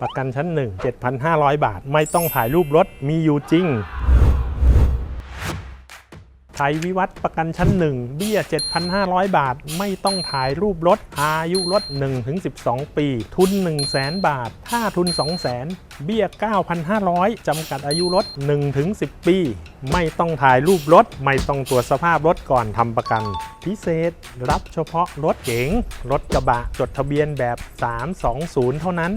ประกันชั้น 1 7,500 บาท ไม่ต้องถ่ายรูปรถมีอยู่จริง ไทยวิวัฒน์ประกันชั้น 1 เบี้ย 7,500 บาท ไม่ต้องถ่ายรูปรถ อายุรถ 1-12 ปี ทุน 100,000 บาท ถ้าทุน 200,000 เบี้ย 9,500 จำกัดอายุรถ 1-10 ปี ไม่ต้องถ่ายรูปรถ ไม่ต้องตรวจสภาพรถก่อนทำประกัน พิเศษรับเฉพาะรถเก๋ง รถกระบะ จดทะเบียนแบบ 320 เท่านั้น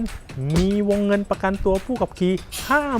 มีวงเงินประกันตัวผู้ขับขี่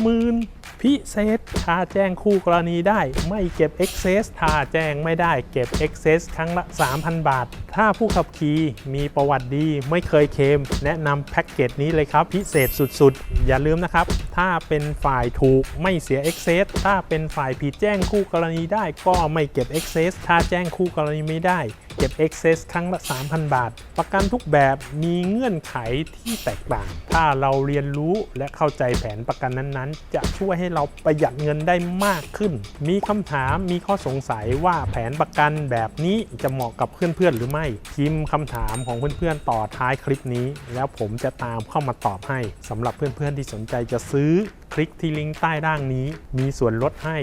50,000 พิเศษถ้าแจ้งคู่กรณีได้ ไม่เก็บ Excess ถ้าแจ้งไม่ได้เก็บ Excess ครั้งละ 3,000 บาท ถ้าผู้ขับขี่มีประวัติดีไม่เคยเคม แนะนำแพ็กเกจนี้เลยครับ พิเศษสุดๆ อย่าลืมนะครับ ถ้าเป็นฝ่ายถูกไม่เสีย Excess ถ้าเป็นฝ่ายผิดแจ้งคู่กรณีได้ก็ไม่เก็บ Excess ถ้าแจ้งคู่กรณีไม่ได้ เก็บ Excess ครั้งละ 3,000 บาท ประกันทุกแบบมีเงื่อนไขที่แตกต่าง ถ้าเราเรียนรู้และเข้าใจแผนประกันนั้นๆ จะช่วยให้เราประหยัดเงินได้มากขึ้น มีคำถามมีข้อสงสัยว่าแผนประกันแบบนี้จะเหมาะกับเพื่อนๆหรือไม่พิมพ์คำถามของเพื่อนๆต่อท้ายคลิปนี้ แล้วผมจะตามเข้ามาตอบให้สำหรับเพื่อนๆที่สนใจจะซื้อซื้อคลิกที่ลิงก์ใต้ด้านนี้ มีส่วนลดให้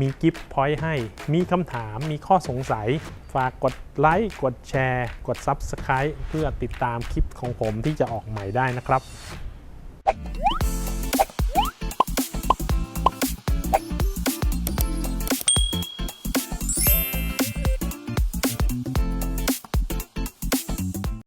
มีกิฟต์พอยต์ให้ มีคำถาม มีข้อสงสัย ฝากกดไลค์ กดแชร์ กด Subscribe เพื่อติดตามคลิปของผมที่จะออกใหม่ได้นะครับ